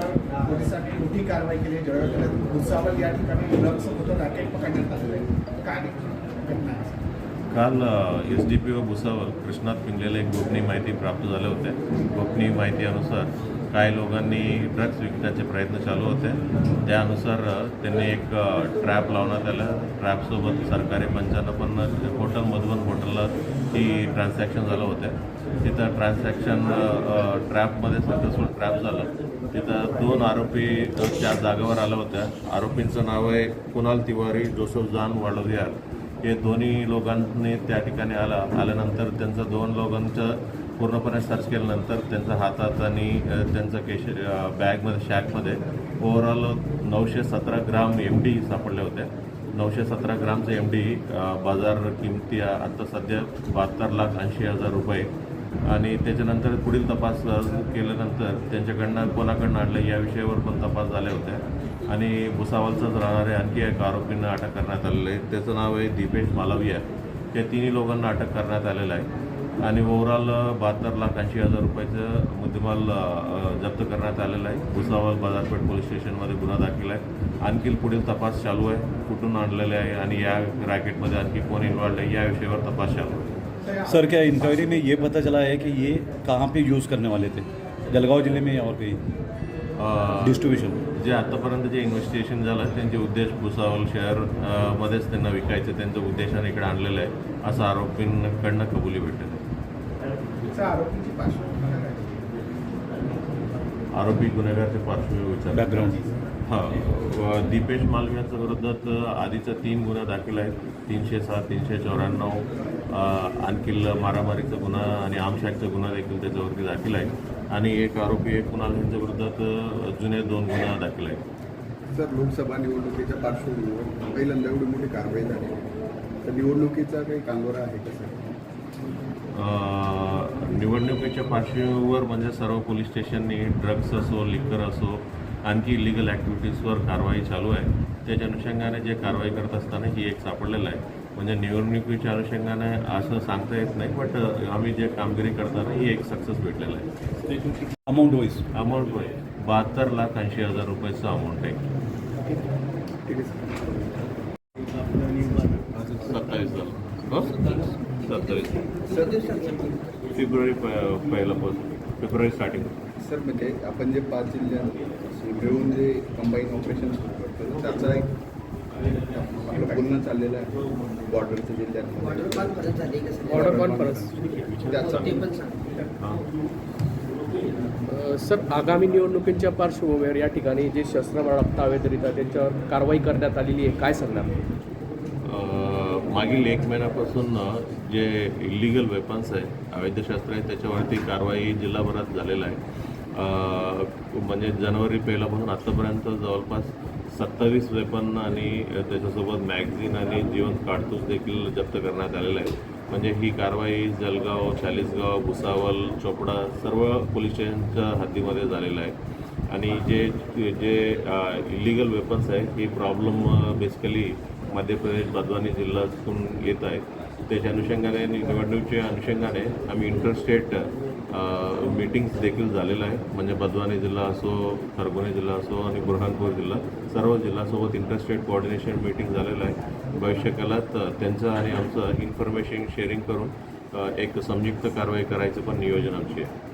त्याच्यावर पोलिसांनी मोठी कारवाई केली आहे जळगाव जिल्ह्यात. भुसावळ या ठिकाणी ड्रग्स होतं रॅकेट पकडण्यात आलेलं आहे काय घटना काल S D P O Bhusawal Krishnat पिंगलेला एक गोपनीय माहिती प्राप्त झाल्या होत्या गोपनीय माहितीनुसार काही लोकांनी ड्रग्स विकण्याचे प्रयत्न चालू होते. त्यानुसार त्यांनी एक ट्रॅप लावण्यात आलं. ट्रॅपसोबत सरकारी पंचानं पण होटलमधून होटलला हॉटेलला ही ट्रान्झॅक्शन झालं होतं. तिथं ट्रान्झॅक्शन ट्रॅपमध्ये सक्सेसफुल ट्रॅप झालं. तिथं दोन आरोपी त्या जागेवर आल्या होत्या. आरोपींचं नाव आहे कुणाल तिवारी जोसेफ जान वाडोदियाल हे दोन्ही लोकांनी त्या ठिकाणी आला. आल्यानंतर त्यांचं दोन लोकांचं पूर्णपणे सर्च केल्यानंतर त्यांचा हातात आणि त्यांचं केश बॅगमध्ये शॅकमध्ये ओव्हरऑल नऊशे सतरा ग्राम एम डी सापडले होते नऊशे सतरा ग्रामचं एम डी बाजार किमती आता सध्या बहात्तर लाख ऐंशी हजार रुपये आणि त्याच्यानंतर पुढील तपास केल्यानंतर त्यांच्याकडनं कोणाकडनं आणलं या विषयावर पण तपास झाल्या होत्या. आणि भुसावलचाच राहणारे आणखी एक आरोपींना अटक करण्यात आलेलं आहे. त्याचं नाव आहे दीपेश मालविया. या तिन्ही लोकांना अटक करण्यात आलेलं आहे. आणि ओव्हरऑल बहात्तर लाख ऐंशी हजार रुपयाचं मुद्देमाल जप्त करण्यात आलेला आहे. भुसावळ बाजारपेठ पोलीस स्टेशनमध्ये गुन्हा दाखल आहे. आणखी पुढील तपास चालू आहे. कुठून आणलेले आहे आणि या रॅकेटमध्ये आणखी कोण इन्वॉल्ड आहे या विषयावर तपास चालू आहे. सर क्या इंक्वायरी में ये पता चला है कि ये कहाँ पे यूज़ करने वाले थे? जलगांव जिले में या और कहीं? अ, डिस्ट्रीब्यूशन जे आतापर्यंत जे इन्व्हेस्टिगेशन झालं त्यांचे उद्देश भुसावल शहर अ, मध्येच त्यांना विकायचं त्यांचं उद्देशाने इकडे आणलेलं आहे असं आरोपींकडनं कबुली आरोपीची पार्श्वभूमी काय आहे? आरोपी गुन्हेगारचे पार्श्वभूमी विचार बॅकग्राऊंड हां. दीपेश मालवियाच्या विरोधात आधीचा तीन गुन्हा दाखल आहेत. तीनशे सात तीनशे चौऱ्याण्णव आणखी मारामारीचा गुन्हा आणि आमशाकचा गुन्हा देखील त्याच्यावरती दाखल आहे. आणि एक आरोपी एक कुणाल यांच्या विरोधात जुने दोन गुन्हा दाखल आहेत. सर लोकसभा निवडणुकीच्या पार्श्वभूमीवर पहिल्यांदा एवढी मोठी कारवाई झाली. तर निवडणुकीचा काही कांगोरा आहे का सर? अ, निवडणुकीच्या पार्श्वभूमीवर म्हणजे सर्व पोलीस स्टेशननी ड्रग्स असो लिकर असो आणखी इलिगल ॲक्टिव्हिटीजवर कारवाई चालू आहे. त्याच्या अनुषंगाने जे कारवाई करत असताना ही एक सापडलेलं आहे. म्हणजे निवडणुकीच्या अनुषंगाने असं सांगता येत नाही बट आम्ही जे कामगिरी करताना ही एक सक्सेस भेटलेलं आहे. अमाउंट वाइज अमाऊंट आहे बहात्तर लाख ऐंशी हजार रुपयाचं अमाऊंट आहे. सत्तावीस झालं. हो सत्तावीस. फेब्रुवारी प पहिल्यापासून फेब्रुवारी स्टार्टिंग सर म्हणजे आपण जे पाच जिल्ह्यात कंबाईन ऑपरेशन सुरू करतो त्याचा एक आपलं पुन्हा चाललेलं आहे. बॉर्डरच्या जिल्ह्यात त्याचा हां सर आगामी निवडणुकींच्या पार्श्वभूमीवर या ठिकाणी जे शस्त्र बाळगता अवैधरित्या त्यांच्यावर कारवाई करण्यात आलेली आहे काय सांगणार? मागील एक महिन्यापासून जे इलिगल वेपन्स आहे अवैध शस्त्र आहे त्याच्यावरती कारवाई जिल्हाभरात झालेला आहे. म्हणजे जानेवारी पहिल्यापासून आत्तापर्यंत जवळपास सत्तावीस वेपन आणि त्याच्यासोबत मॅगझिन आणि जिवंत काडतूस देखील जप्त करण्यात आलेलं आहे म्हणजे ही कारवाई जलगाव चाळीसगाव भुसावल चोपडा सर्व पोलीस स्टेशनच्या हद्दीमध्ये झालेलं आहे. आणि जे जे इलिगल वेपन्स आहे ही प्रॉब्लेम बेसिकली मध्य प्रदेश बदवानी जिल्ह्यातून येत आहे त्याच्या अनुषंगाने आणि निवडणुकीच्या अनुषंगाने आम्ही इंटरस्टेट मीटिंग्स देखील झालेलं आहे. म्हणजे बदवानी जिल्हा असो खरगोनी जिल्हा असो आणि बुरहानपूर जिल्हा सर्व जिल्ह्यासोबत इंटरस्टेट कोऑर्डिनेशन मीटिंग झालेलं आहे. भविष्यकालात त्यांचं आणि आमचं इन्फॉर्मेशन शेअरिंग करून एक संयुक्त कारवाई करायचं पण नियोजन आमची आहे.